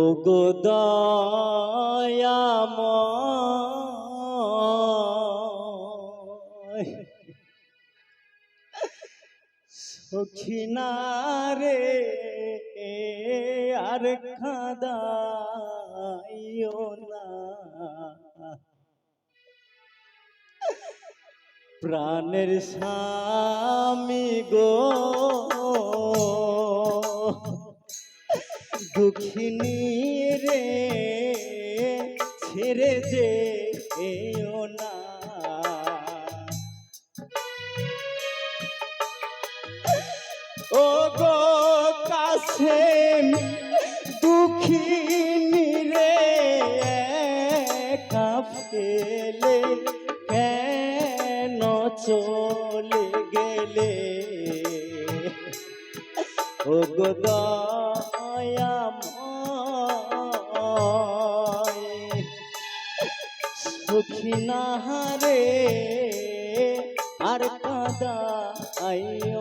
ও গো দয়াময়। সখিনা রে আর খাদাইও না। প্রাণের স্বামী গো। দুঃখিনী রে, ছেড়ে যে না। ও গো কাছে দুঃখিনী রে একা ফেলে কেন চলে গেলে? ও গো সুখী না রে আর কাদা আইও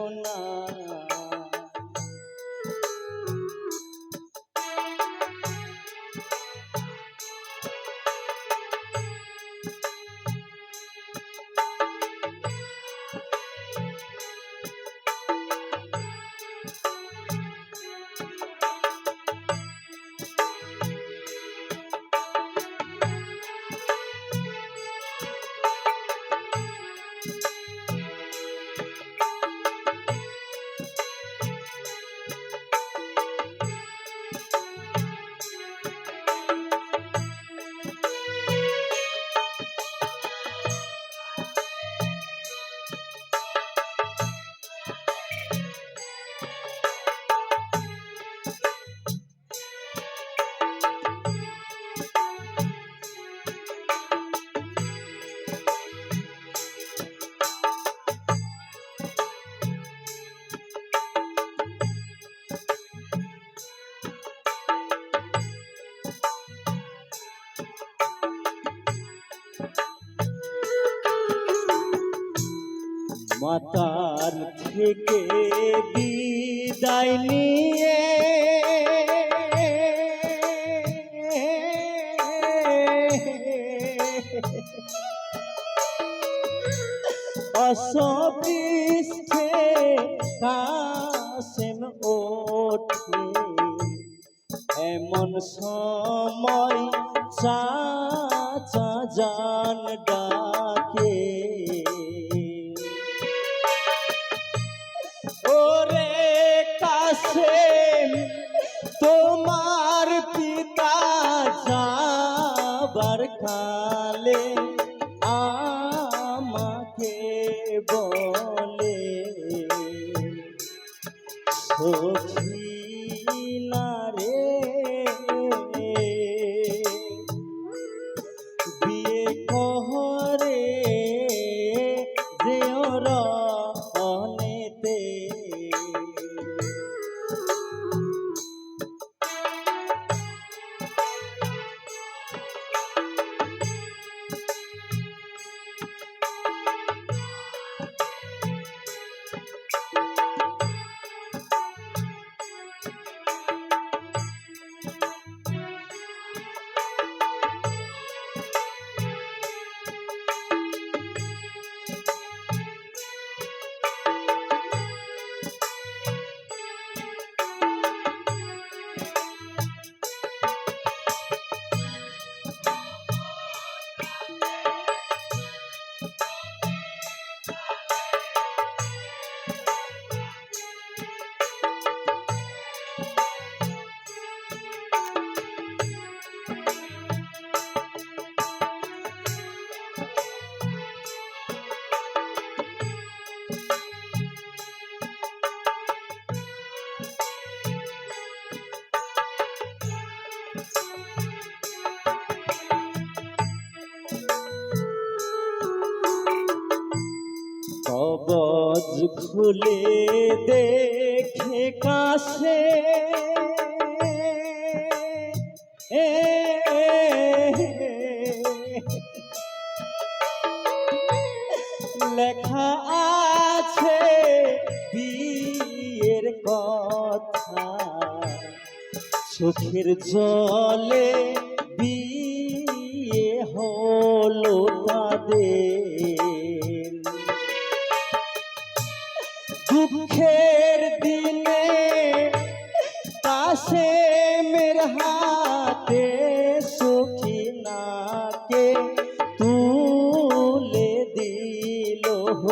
মাতার থেকে বিদায় নিয়ে। অসপৃষ্ঠে কাসেম ওঠে। এমন সময় চাচা জান ডাকে। কাছে তোমার পিতা যাবার কালে আমাকে বলে সখিনা রে কবজ খুলে দেখে এ লেখা আছে বিয়ের কথা চোখের জলে বিয়ে হলো তাদের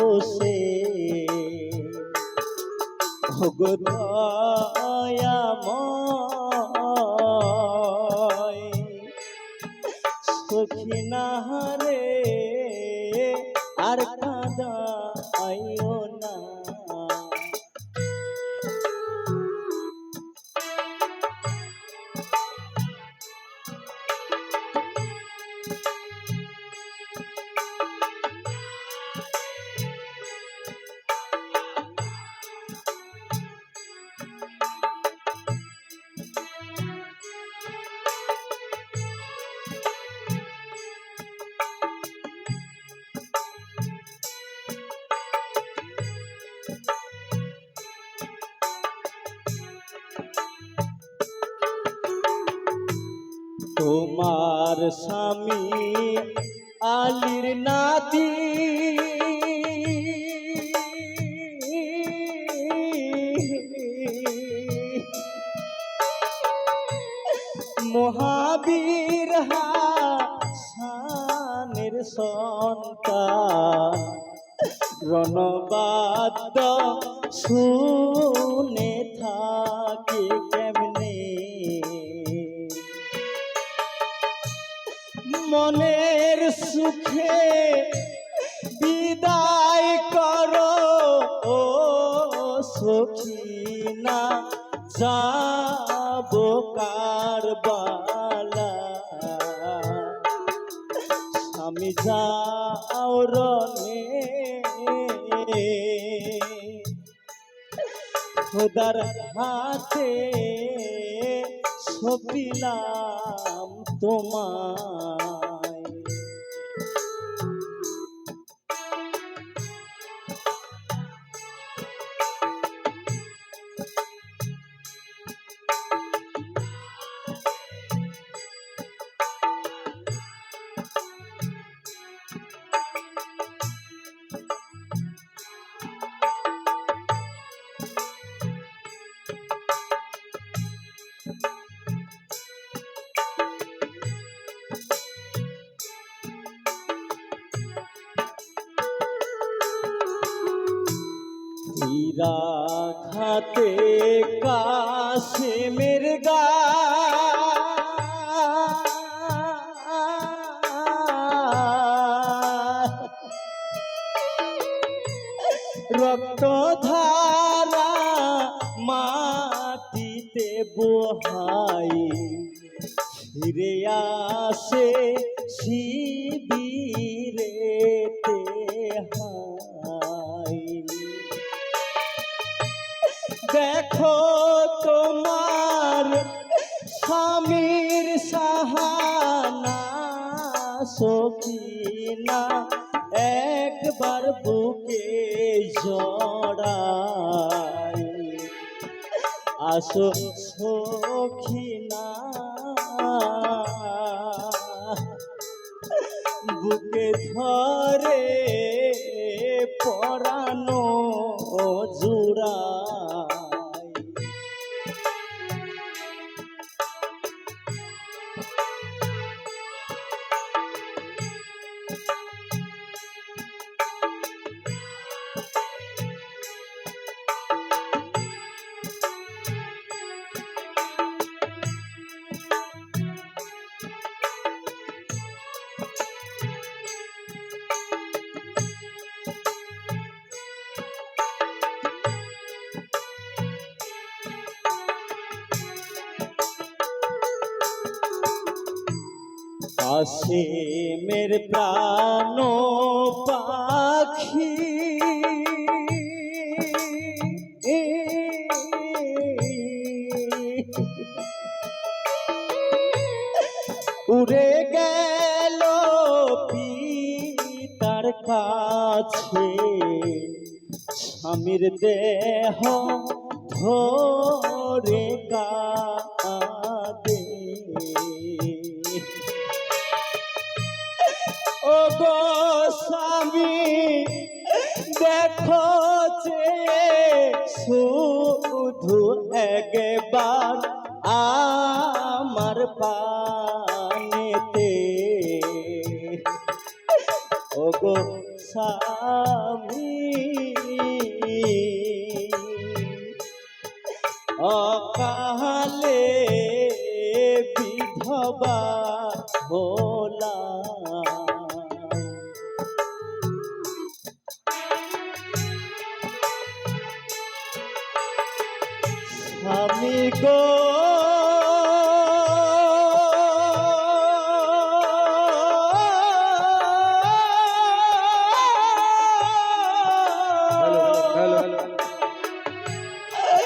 দিল হোসে ভগদয়াময় সখিনাহারে আর কাদা আইও তোমার স্বামী আলির নাতি। মহাবীর হাসানের সন্তান। রণবাদ্য শুনে থাকে মনের সুখে বিদায় করো, ও সখিনা, যাব কারবালা। আমি যাও রনে খোদার হাতে সপিলাম তোমায় খাতে গা। রক্ত ধারা মাটিতে বহাই ফিরে আসে শিবিরেতে জড়াই আসো সখিনা। বুকে ধরে আসে মের প্রাণ পাখি। উড়ে গেল পিতার কাছে। স্বামীর দেহ ধরে কাছে বিধবা হলাম স্বামী গো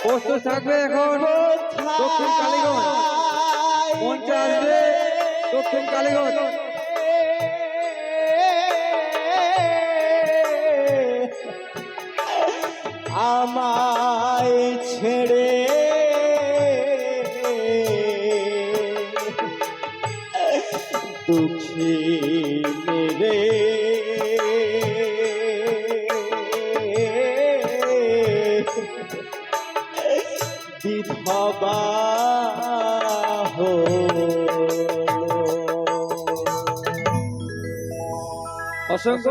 প্রস্তুত থাকবে এখন দক্ষিণ কালীগঞ্জ। মঞ্চে আসবে দক্ষিণ কালীগঞ্জ। আমায় ছেড়ে দুঃখী রে অসংখ্য